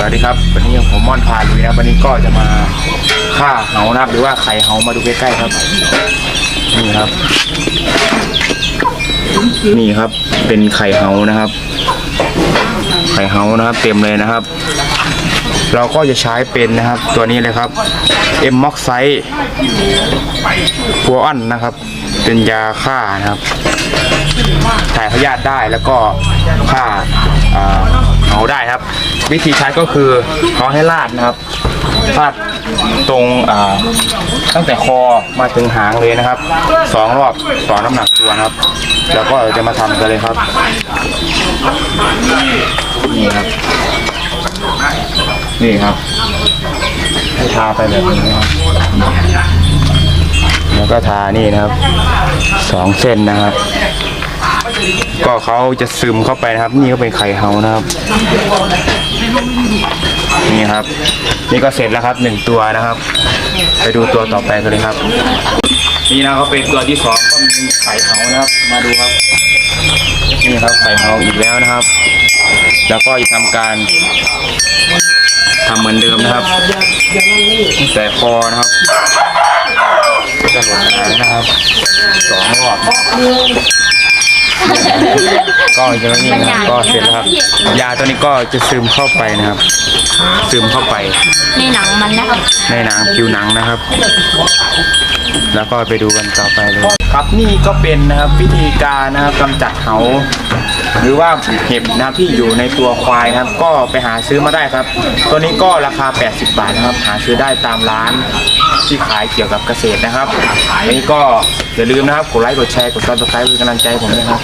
สวัสดีครับ วันนี้ผมม่อนพาลุยนะวันนี้ก็จะมาฆ่าเหานะครับหรือว่าไข่เหามาดูใกล้ๆครับ นี่ครับ นี่ครับ เป็นไข่เหานะครับ ไข่เหานะครับ เต็มเลยนะครับ เราก็จะใช้เป็นนะครับ ตัวนี้เลยครับเอ็มม็อกไซฟัวอันนะครับ เป็นยาฆ่านะครับ ถ่ายพยาธิได้แล้วก็ฆ่าอ่าเหาได้ครับ วิธีใช้ก็คือเขาให้ลาดนะครับลาดตรงตั้งแต่คอมาถึงหางเลยนะครับสองรอบต่อน้ำหนักตัวนะครับ แล้วก็จะมาทำกันเลยครับนี่ครับนี่ครับให้ทาไปแบบนี้ครับแล้วก็ทานี่นะครับสองเส้นนะครับ ก็เขาจะซึมเข้าไปนะครับ นี่ก็เป็นไข่เฮานะครับ นี่ครับ นี่ก็เสร็จแล้วครับหนึ่งตัวนะครับ ไปดูตัวต่อไปกันเลยครับ นี่นะครับเป็นตัวที่สองก็มีไข่เฮานะครับ มาดูครับ นี่ครับไข่เฮาอีกแล้วนะครับ แล้วก็จะทำการทำเหมือนเดิมนะครับแต่คอนะครับจะหลดหางนะครับสองรอบ ก็จะนี่นะครับก็เสร็จแล้วครับ ยาตัวนี้ก็จะซึมเข้าไปนะครับ ซึมเข้าไป ในหนังมันนะครับ ในหนังผิวหนังนะครับ แล้วก็ไปดูกันต่อไปเลย ครับนี่ก็เป็นนะครับวิธีการนะครับกำจัดเหา หรือว่าเห็บนะครับที่อยู่ในตัวควายนะครับ ก็ไปหาซื้อมาได้ครับ ตัวนี้ก็ราคา 80 บาทนะครับ หาซื้อได้ตามร้านที่ขายเกี่ยวกับเกษตรนะครับวันนี้ก็อย่าลืมนะครับกดไลค์กดแชร์กดซับสไครป์เป็นกำลังใจผมนะครับ